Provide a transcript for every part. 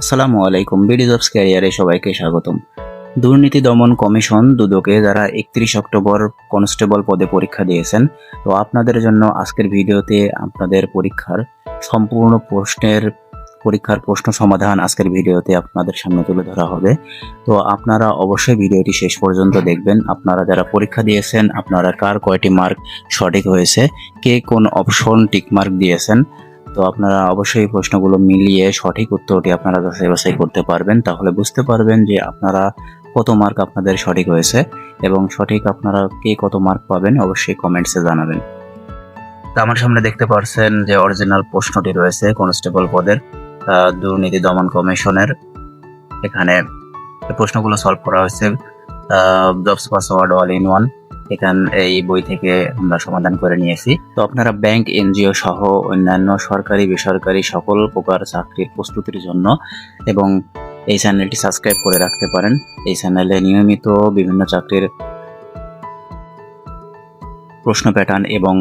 আসসালামু আলাইকুম, BD jobs ক্যারিয়ারে সবাইকে স্বাগতম। দুর্নীতি দমন কমিশন দুদকে যারা একত্রিশ অক্টোবর কনস্টেবল পদে পরীক্ষা দিয়েছেন, তো আপনাদের জন্য আজকের ভিডিওতে আপনাদের পরীক্ষার সম্পূর্ণ প্রশ্নের, পরীক্ষার প্রশ্ন সমাধান আজকের ভিডিওতে আপনাদের সামনে তুলে ধরা হবে। তো আপনারা অবশ্যই ভিডিওটি শেষ পর্যন্ত দেখবেন। আপনারা যারা পরীক্ষা দিয়েছেন, আপনারা কার কয়টি মার্ক সঠিক হয়েছে, কে কোন অপশন টিক মার্ক দিয়েছেন তো আপনারা অবশ্যই প্রশ্নগুলো মিলিয়ে সঠিক উত্তরটি আপনারা যাচাই বাছাই করতে পারবেন। তাহলে বুঝতে পারবেন যে আপনারা কত মার্ক আপনাদের সঠিক হয়েছে এবং সঠিক আপনারা কে কত মার্ক পাবেন অবশ্যই কমেন্টসে জানাবেন। তো আমার সামনে দেখতে পারছেন যে অরিজিনাল প্রশ্নটি রয়েছে কনস্টেবল পদের দুর্নীতি দমন কমিশনের। এখানে প্রশ্নগুলো সলভ করা হয়েছে jobs password all in one এখান, এই বই থেকে আমরা সমাধান করে নিয়েছি। তো আপনারা ব্যাংক, এনজিও সহ অন্যান্য সরকারি, বেসরকারি সকল প্রকার চাকরির প্রস্তুতির জন্য এবং এই চ্যানেলটি সাবস্ক্রাইব করে রাখতে পারেন। এই চ্যানেলে নিয়মিত বিভিন্ন চাকরির প্রশ্ন প্যাটার্ন এবং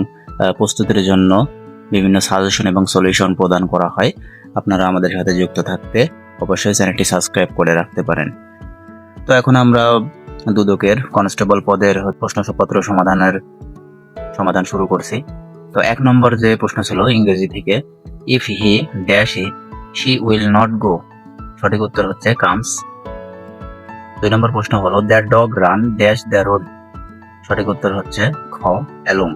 প্রস্তুতির জন্য বিভিন্ন সাজেশন এবং সলিউশন প্রদান করা হয়। আপনারা আমাদের সাথে যুক্ত থাকতে অবশ্যই চ্যানেলটি সাবস্ক্রাইব করে রাখতে পারেন। তো এখন আমরা দুদকের কনস্টেবল পদের প্রশ্নপত্র সমাধানের সমাধান শুরু করছি। তো এক নম্বর যে প্রশ্ন ছিল ইংরেজি থেকে if he dash he she will not go সঠিক উত্তর হচ্ছে কামস দুই নম্বর প্রশ্ন হলো that dog ran dash the road সঠিক উত্তর হচ্ছে খ অ্যালুম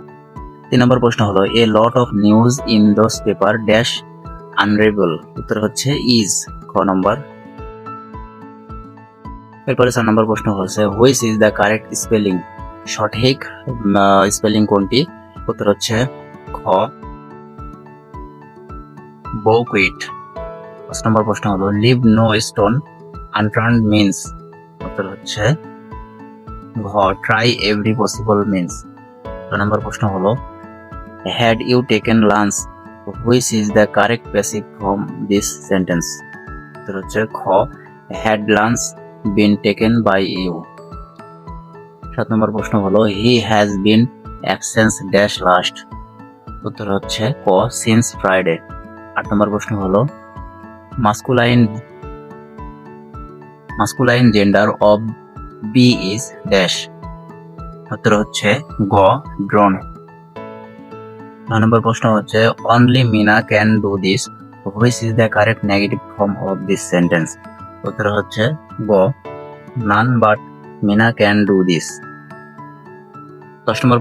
তিন নম্বর প্রশ্ন হলো a lot of news in those paper dash unreliable উত্তর হচ্ছে ইজ খ নম্বর। এরপরে চার নম্বর প্রশ্ন হচ্ছে which is the correct spelling সঠিক স্পেলিং কোনটি? উত্তর হচ্ছে খ। বৌকুইট পাঁচ নম্বর প্রশ্ন হলো leave no stone unturned means উত্তর হচ্ছে ঘ ট্রাই এভরি পসিবল মিন্স ছয় নম্বর প্রশ্ন হলো had you taken lunch which is the correct passive from this sentence উত্তর হচ্ছে খ had lunch been taken by you সাত নম্বর প্রশ্ন হলো he has been absence dash last উত্তর হচ্ছে ক সিন্স ফ্রাইডে আট নম্বর প্রশ্ন হলো masculine masculine gender of bee is dash উত্তর হচ্ছে গ ড্রোন নয় নম্বর প্রশ্ন হচ্ছে only Mina can do this which is the correct negative form of this sentence উত্তর হচ্ছে গ none but Mina can do this. দশ নম্বর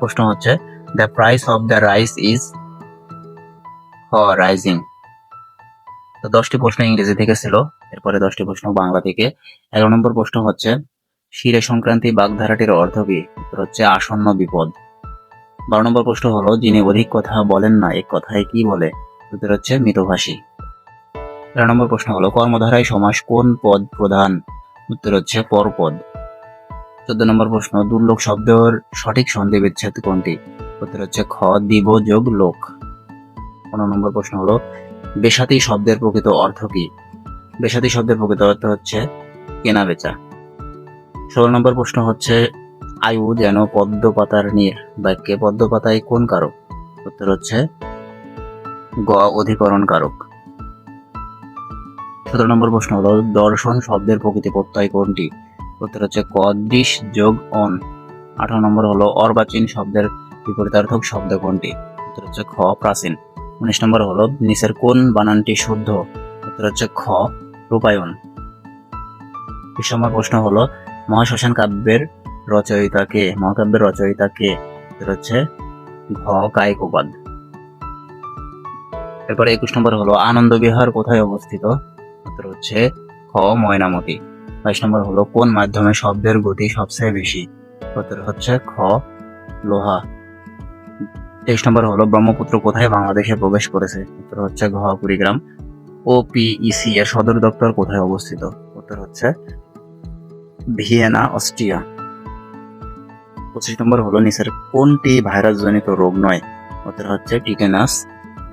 প্রশ্ন হচ্ছে, the price of the rice is হ রাইজিং তো দশটি প্রশ্ন ইংরেজি থেকে ছিল, এরপরে দশটি প্রশ্ন বাংলা থেকে। এগারো নম্বর প্রশ্ন হচ্ছে, শিরে সংক্রান্তি বাগধারাটির অর্থ কি? হচ্ছে, আসন্ন বিপদ। বারো নম্বর প্রশ্ন হলো, যিনি অধিক কথা বলেন না, এক কথায় কি বলে? উত্তর হচ্ছে মৃতভাষী তেরো নম্বর প্রশ্ন হলো, কর্মধারায় সমাস কোন পদ প্রধান? উত্তর হচ্ছে পরপদ। চোদ্দ নম্বর প্রশ্ন, দুর্লোক শব্দের সঠিক সন্ধি বিচ্ছেদ কোনটি? উত্তর হচ্ছে খ দিব যোগ লোক। পনেরো নম্বর প্রশ্ন হলো, বেসাতি শব্দের প্রকৃত অর্থ কি? বেসাতি শব্দের প্রকৃত অর্থ হচ্ছে কেনা বেচা ষোলো নম্বর প্রশ্ন হচ্ছে, আয়ু যেন পদ্ম পাতার নীর? বাক্যে পদ্ম পাতায় কোন কারক? উত্তর হচ্ছে, গ, অধিকরণ কারক। সতেরো নম্বর প্রশ্ন হলো দর্শন শব্দের প্রকৃতি প্রত্যয় কোনটি? উত্তর হচ্ছে ক যোগ অন। আঠারো নম্বর হলো অর্বাচীন শব্দের বিপরীতার্থক শব্দ কোনটি? উত্তর হচ্ছে খ, প্রাচীন। উনিশ নম্বর হলো নিচের কোন বানানটি শুদ্ধ? উত্তর হচ্ছে খ, রূপায়ণ। বিশ নম্বর প্রশ্ন হলো মহাশ্মশান কাব্যের রচয়িতা কে? মহাকাব্যের রচয়িতা কে? উত্তর হচ্ছে ঘ কায়কোপাদ এরপরে একুশ নম্বর হলো আনন্দ বিহার কোথায় অবস্থিত? উত্তর হচ্ছে খ ময়নামতি। বাইশ নম্বর হলো, কোন মাধ্যমে শব্দের গতি সবচেয়ে বেশি? উত্তর হচ্ছে খ, লোহা। তেইশ নম্বর হলো, ব্রহ্মপুত্র কোথায় বাংলাদেশে প্রবেশ করেছে? উত্তর হচ্ছে ঘ, কুড়িগ্রাম। ও পিইসি এর সদর দপ্তর কোথায় অবস্থিত? উত্তর হচ্ছে ভিয়েনা, অস্ট্রিয়া। পঁচিশ নম্বর হলো, নিচের কোনটি ভাইরাস জনিত রোগ নয়? উত্তর হচ্ছে টিটেনাস।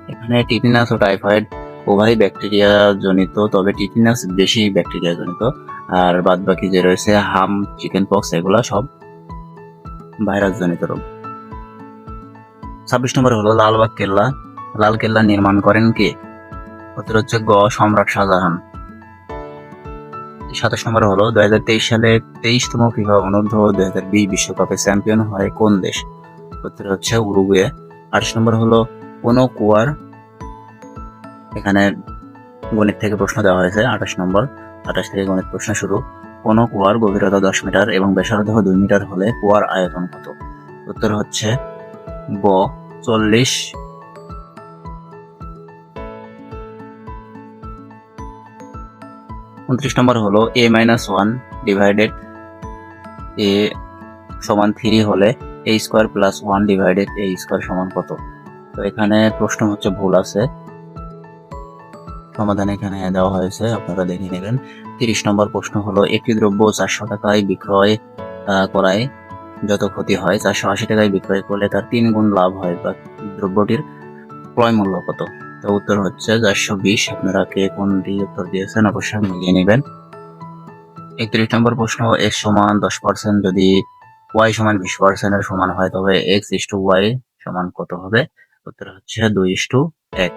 এখানে টিটেনাস ও টাইফয়েড উভয় ব্যাকটেরিয়া জনিত তবে টিটেনাস বেশি ব্যাকটেরিয়া জনিত আর বাদ বাকি যে রয়েছে, হাম, চিকেন পক্স, এগুলা সব ভাইরাস জনিত রোগ। ছাব্বিশ নম্বর হলো লালবাগ কেল্লা। লাল কেল্লা নির্মাণ করেন কে? উত্তর হচ্ছে গ সম্রাট শাহজাহান। সাতাশ নম্বর হলো দুই হাজার তেইশ সালে তেইশতম ফিফা অনূর্ধ্ব দুই হাজার বিশ বিশ্বকাপে চ্যাম্পিয়ন হয় কোন দেশ? উত্তর হচ্ছে উরুগুয়ে। আঠাশ নম্বর হলো কোন কুয়ার এখানে গণিত থেকে প্রশ্ন দেওয়া হয়েছে, আঠাশ নম্বর। আঠাশ থেকে গণিত প্রশ্ন শুরু। কোন কুয়ার গভীরতা দশ মিটার এবং ব্যাসার্ধ দুই মিটার হলে কুয়ার আয়তন কত? উত্তর হচ্ছে ব, চল্লিশ। উনত্রিশ নম্বর হলো a minus one divided a সমান থ্রি হলে a square plus one divided a square সমান কত? তো এখানে প্রশ্ন হচ্ছে ভুল আছে। সমাধান এখানে দেওয়া হয়েছে, আপনারা দেখে নেবেন। তিরিশ নম্বর প্রশ্ন হলো, একটি দ্রব্য চারশো টাকায় বিক্রয় করায় যত ক্ষতি হয়, চারশো আশি টাকায় বিক্রয় করলে তার তিন গুণ লাভ হয়, বা দ্রব্যটির ক্রয় মূল্য কত? তো উত্তর হচ্ছে চারশো বিশ। আপনারা কে কোনটি উত্তর দিয়েছেন, অবশ্যই মিলিয়ে নেবেন। একত্রিশ নম্বর প্রশ্ন, এক্স সমান দশ পার্সেন্ট যদি ওয়াই সমান বিশ পার্সেন্টের সমান হয়, তবে এক্স ইস টু ওয়াই সমান কত হবে? উত্তর হচ্ছে দুই ইস টু এক।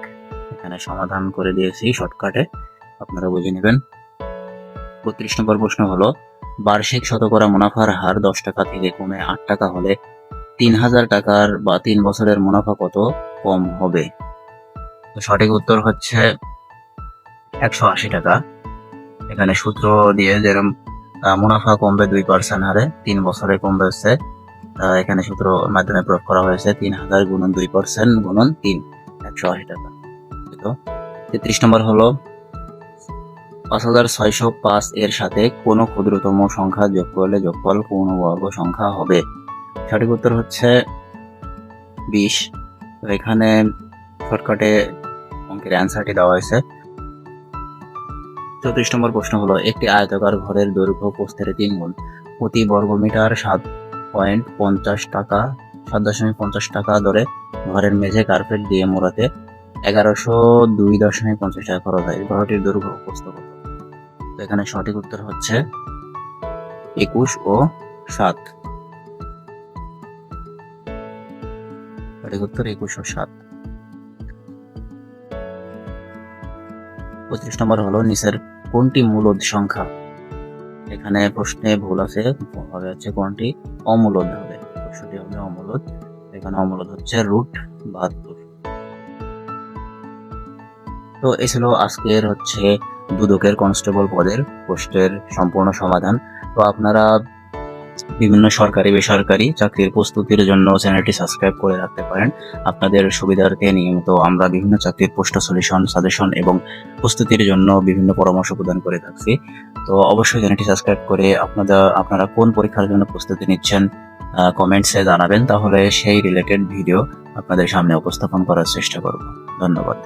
এখানে সমাধান করে দিয়েছি শর্টকাটে আপনারা বুঝে নেবেন। বত্রিশ নম্বর প্রশ্ন হলো, বার্ষিক শতকরা মুনাফার হার দশ টাকা থেকে কমে আট টাকা হলে তিন হাজার টাকার বা তিন বছরের মুনাফা কত কম হবে? সঠিক উত্তর হচ্ছে একশো আশি টাকা। এখানে সূত্র দিয়ে যেরকম মুনাফা কমবে দুই পার্সেন্ট হারে, তিন বছরে কমবে হচ্ছে এখানে সূত্র মাধ্যমে প্রয়োগ করা হয়েছে, তিন হাজার গুণন দুই পার্সেন্ট গুণন তিন, একশো আশি টাকা। তেত্রিশ নম্বর হলো, পাঁচ হাজার ছয়শো পাঁচ এর সাথে কোনো ক্ষুদ্রতম সংখ্যা যোগ করলে যোগফল পূর্ণবর্গ সংখ্যা হবে। সঠিক উত্তর হচ্ছে বিশ। এখানে শর্টকাটে অঙ্কের অ্যান্সারটি দেওয়া হয়েছে। চৌত্রিশ নম্বর প্রশ্ন হলো, একটি আয়তাকার ঘরের দৈর্ঘ্য প্রস্থের তিন গুণ। প্রতি বর্গমিটার সাত পয়েন্ট পঞ্চাশ টাকা, সাত দশমিক পঞ্চাশ টাকা দরে ঘরের মেঝে কার্পেট দিয়ে মোড়াতে এগারোশো দুই দশমিক পঞ্চাশ টাকা খরচ হয়। ঘরটির দৈর্ঘ্য প্রস্থ কত? তো এখানে সঠিক উত্তর হচ্ছে একুশ ও সাত। সঠিক উত্তর একুশ ও সাত। পঁচিশ নম্বর হলো নিচের কোনটি মূলদ সংখ্যা? এখানে প্রশ্নে ভুল আছে, হবে হচ্ছে কোনটি অমূলদ হবে। প্রশ্নটি হবে অমূলদ। এখানে অমূলদ হচ্ছে রুট বাহাত্তর। তো এই ছিল আজকের হচ্ছে দুদকের কনস্টেবল পদের পোস্টের সম্পূর্ণ সমাধান। তো আপনারা বিভিন্ন সরকারি, বেসরকারি চাকরির প্রস্তুতির জন্য চ্যানেলটি সাবস্ক্রাইব করে রাখতে পারেন। আপনাদের সুবিধার্থে নিয়মিত আমরা বিভিন্ন চাকরির পোস্ট সলিউশন সাজেশন এবং প্রস্তুতির জন্য বিভিন্ন পরামর্শ প্রদান করে থাকছি। তো অবশ্যই চ্যানেলটি সাবস্ক্রাইব করে আপনারা আপনারা কোন পরীক্ষার জন্য প্রস্তুতি নিচ্ছেন কমেন্টসে জানাবেন। তাহলে সেই রিলেটেড ভিডিও আপনাদের সামনে উপস্থাপন করার চেষ্টা করব। ধন্যবাদ।